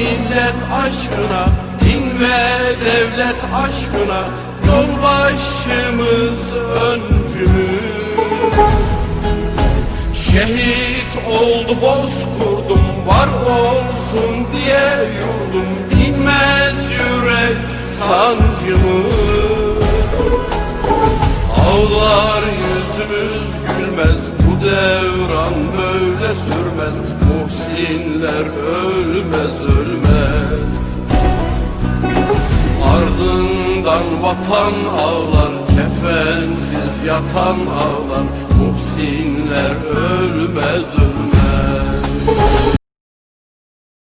millet aşkına Din ve devlet aşkına Yolbaşımız öncümüz. Şehit oldu bozkurdum var olsun diye yurdum Bilmez yürek sancımı Ağlar yüzümüz gülmez bu devran böyle sürmez Muhsinler ölmez ölmez Ardından vatan ağlar Kefensiz yatan ağlar. Muhsinler ölmez